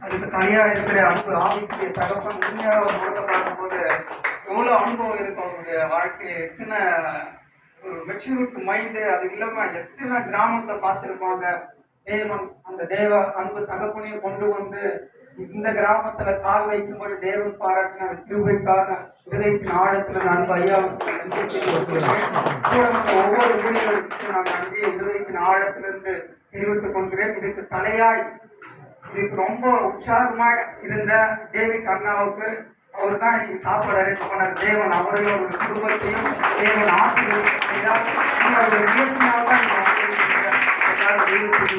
அதுக்கு தனியாக இருக்கிற அன்பு ஆவிக்குரிய தகப்பன் உண்மையாக ஒரு முகத்தை பார்க்கும்போது எவ்வளவு அனுபவம் இருக்கும் அவங்களுடைய வாழ்க்கை எத்தனை ஒரு மெச்சூரிட்டி மைண்டு அது இல்லாம எத்தனை கிராமத்தை பார்த்துருப்பாங்க? தேவன் அந்த தேவ அன்பு தகப்பனையும் கொண்டு வந்து இந்த கிராமத்துல கால் வைக்கும்போது தேவன் பாராட்டின கிருபைக்காக விதைக்கு ஆழத்துல நான் அன்பு ஐயாவுக்கு ஒவ்வொரு ஊழியர்களுக்கும் நான் நன்றியை விதைக்கு ஆழத்திலிருந்து தெரிவித்துக் கொள்கிறேன் இதுக்கு தலையாய் இதுக்கு ரொம்ப உற்சாகமாக இருந்த டேவிட் அண்ணாவுக்கு அவர் தான் இன்னைக்கு சாப்பாடு அரேஞ்ச் பண்ணார் தேவன் அவரையும் அவருடைய குடும்பத்தையும் தேவன் ஆசிரியர் உங்களுடைய முயற்சியால் தான்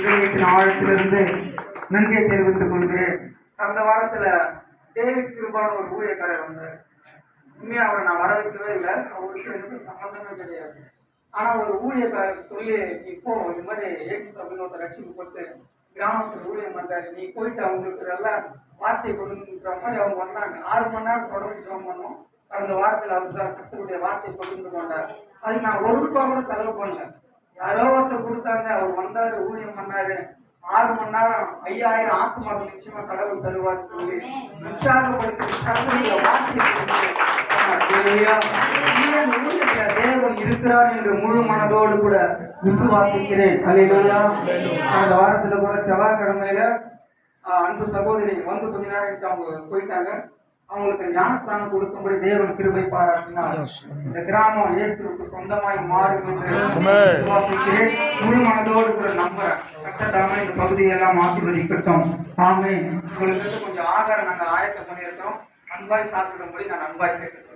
தெய்வத்தின் ஆழத்திலிருந்து நன்றியை தெரிவித்துக் கொள்கிறேன். கடந்த வாரத்தில் டேவிட் கிருபான ஒரு ஊழியக்காரர் வந்தார் உண்மையாக அவரை நான் வர வைக்கவே இல்லை. அவருக்கு எனக்கு சம்மந்தமே கிடையாது. ஆனால் ஒரு ஊழியக்காரர் சொல்லி இப்போ இது மாதிரி ஏஜிஸ் அப்படின்னு ஒருத்தர் ரட்சிப்பு கொடுத்து கிராமத்துல ஊழியம் பண்றாரு நீ போயிட்டு அவங்களுக்கு எல்லாம் வார்த்தை கொடுன்ற மாதிரி அவங்க வந்தாங்க. ஆறு மணி நேரம் தொடர்ந்து ஜெபம் பண்ணோம். கடந்த வாரத்துல அவர் தான் கத்தருடைய வார்த்தை பகிர்ந்து கொண்டார் அதுக்கு நான் ஒரு ரூபாய் கூட செலவு பண்ணல. யாரோ ஒருத்தர் கொடுத்தாங்க. அவர் வந்தாரு ஊழியம் பண்ணாரு. ஆறு மணி நேரம் ஐயாயிரம் ஆத்மாக்கள் நிச்சயமா கடவுள் தருவார் சொல்லி உற்சாகப்படுத்தி வார்த்தை இருக்கிறார் என்று முழு மனதோடு கூட விசுவாசிக்கிறேன். அல்லேலூயா அந்த வாரத்துல கூட செவ்வாய்க்கிழமையில அன்பு சகோதரி வந்து கொஞ்ச நேரம் எடுத்து அவங்க போயிட்டாங்க. அவங்களுக்கு ஞானஸ்தானம் கொடுக்கும்படி தேவன் கிருபை பாராட்டினார். இந்த கிராமம் இயேசுவுக்கு சொந்தமாய் மாறும் என்று முழு மனதோடு கூட நம்புறேன் கட்டடாம இந்த பகுதியெல்லாம் ஆசீர்வதிக்கட்டும். ஆமே உங்களுக்கு கொஞ்சம் ஆகாரம் நாங்கள் ஆயத்தம் பண்ணியிருக்கிறோம். அன்பாய் சாப்பிடும்படி நான் அன்பாய் கேட்டுக்கிறேன்.